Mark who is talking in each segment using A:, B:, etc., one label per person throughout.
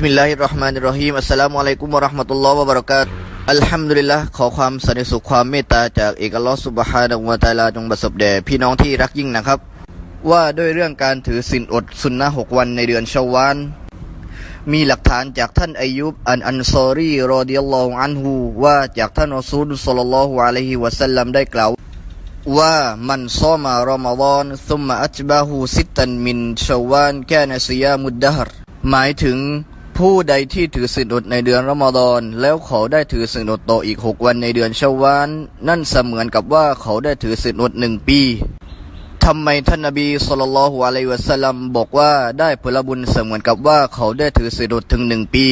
A: สมิลลาฮิรเราะห์มานิรเราะฮีม อัสสลามุอะลัยกุม วะเราะห์มะตุลลอฮ์ วะบะเราะกาตุฮ์ อัลฮัมดุลิลละห์ ขอความสันติสุขความเมตตาจาก เอก อัลลอฮ์ซุบฮานะฮู วะตะอาลา จงประสบแด่พี่น้องที่รักยิ่งนะครับ ว่าด้วยเรื่องการถือศีลอด สุนนะห์หกวัน ในเดือนชาววาล มีหลักฐานจากท่านอายุบอัน อันซอรี รอดิยัลลอฮุ อันฮูว่าจากท่าน รอซูล ศ็อลลัลลอฮุ อะลัยฮิ วะซัลลัม ได้กล่าว ว่า มันซอมารอมฎอนซุมมาอัจบาฮูซิตัน มินชาววานแค่นซิยามุดดะฮรหมายถึง ผู้ใดที่ถือศีลอดในเดือนรอมฎอนแล้วเขาได้ถือศีลอดต่ออีกหกวันในเดือนชาวานนั่นเสมือนกับว่าเขาได้ถือศีลอดหนึ่งปีทำไมท่านนบีสุลต่านละฮ์อะลัยวะสัลลัมบอกว่าได้ผลบุญเสมือนกับว่าเขาได้ถือศีลอดถึงหนึ่งปี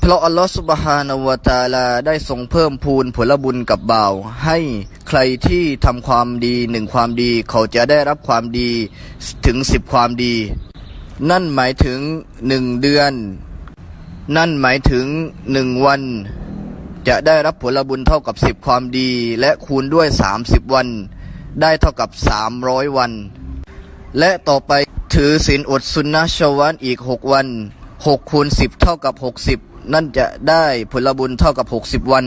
A: เพราะอัลลอฮฺสุบฮานาวะตาลาได้ทรงเพิ่มพูนผลบุญกับบ่าว ให้ใครที่ทำความดีหนึ่งความดี เขาจะได้รับความดีถึงสิบความดี นั่นหมายถึงหนึ่งเดือน นั่นหมายถึงหนึ่งวัน จะได้รับผลบุญเท่ากับสิบความดี และคูณด้วยสามสิบวัน ได้เท่ากับสามร้อยวัน และต่อไปถือศีลอดสุนนะชาวานอีกหกวันหกคูณสิบเท่ากับหกสิบนั่นจะได้ผลบุญเท่ากับหกสิบวัน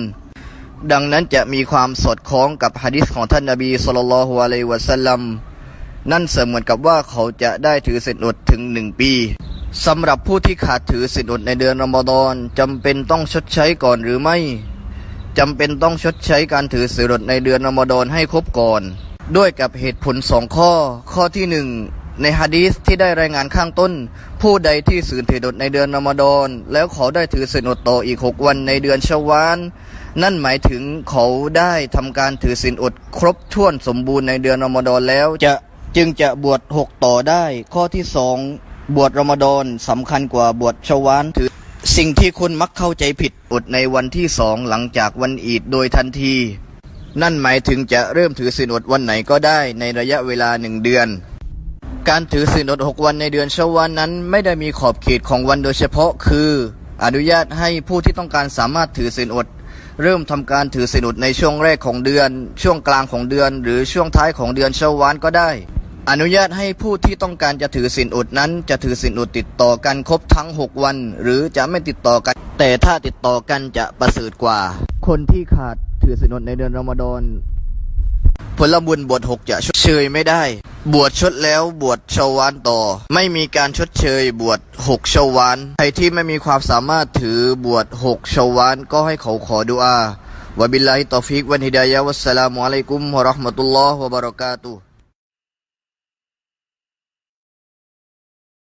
A: ดังนั้นจะมีความสอดคล้องกับฮะดิษของท่านนบีสุลต่านละฮ์อะลัยวะสัลลัม นั่นเสมือนกับว่าเขาจะได้ถือศีลอดถึงหนึ่งปีสำหรับผู้ที่ขาดถือศีลอดในเดือนรอมฎอนจำเป็นต้องชดใช้ก่อนหรือไม่จำเป็นต้องชดใช้การถือศีลอดในเดือนรอมฎอนให้ครบก่อน ด้วยกับเหตุผลสองข้อ ข้อที่หนึ่งในฮะดีษที่ได้รายงานข้างต้น ผู้ใดที่สืนถือดในเดือนรอมฎอนแล้วเขาได้ถือศีลอดต่ออีกหกวันในเดือนชวานนั่นหมายถึงเขาได้ทำการถือศีลอดครบถ้วนสมบูรณ์ในเดือนรอมฎอนแล้วจะ จึงจะบวชหกต่อได้ ข้อที่สองบวชรอมฎอนสำคัญกว่าบวชชาวานถือ สิ่งที่คนมักเข้าใจผิดอดในวันที่สองหลังจากวันอีดโดยทันที นั่นหมายถึงจะเริ่มถือศีลอดวันไหนก็ได้ในระยะเวลาหนึ่งเดือน การถือศีลอดหกวันในเดือนชาวานนั้น ไม่ได้มีขอบเขตของวันโดยเฉพาะคือ อนุญาตให้ผู้ที่ต้องการสามารถถือศีลอดเริ่มทำการถือศีลอดในช่วงแรกของเดือน ช่วงกลางของเดือน หรือช่วงท้ายของเดือนชาวานก็ได้ อนุญาตให้ผู้ที่ต้องการจะถือศีลอดนั้น จะถือศีลอดติดต่อกันครบทั้ง 6 วัน หรือจะไม่ติดต่อกัน แต่ถ้าติดต่อกันจะประเสริฐกว่า คนที่ขาดถือศีลอดในเดือนรอมฎอนผลบุญบวชหกจะชดเชยไม่ได้ บวชชดแล้วบวชชาวานต่อ ไม่มีการชดเชย บวชหกชาวานใครที่ไม่มีความสามารถถือบวชหกชาวานก็ให้เขาขอดุอาวะบิลลาฮิตอฟิกวันฮิดายะวัสสลามุอะลัยกุมวะเราะห์มะตุลลอฮ์วะบะเราะกาตุฮ์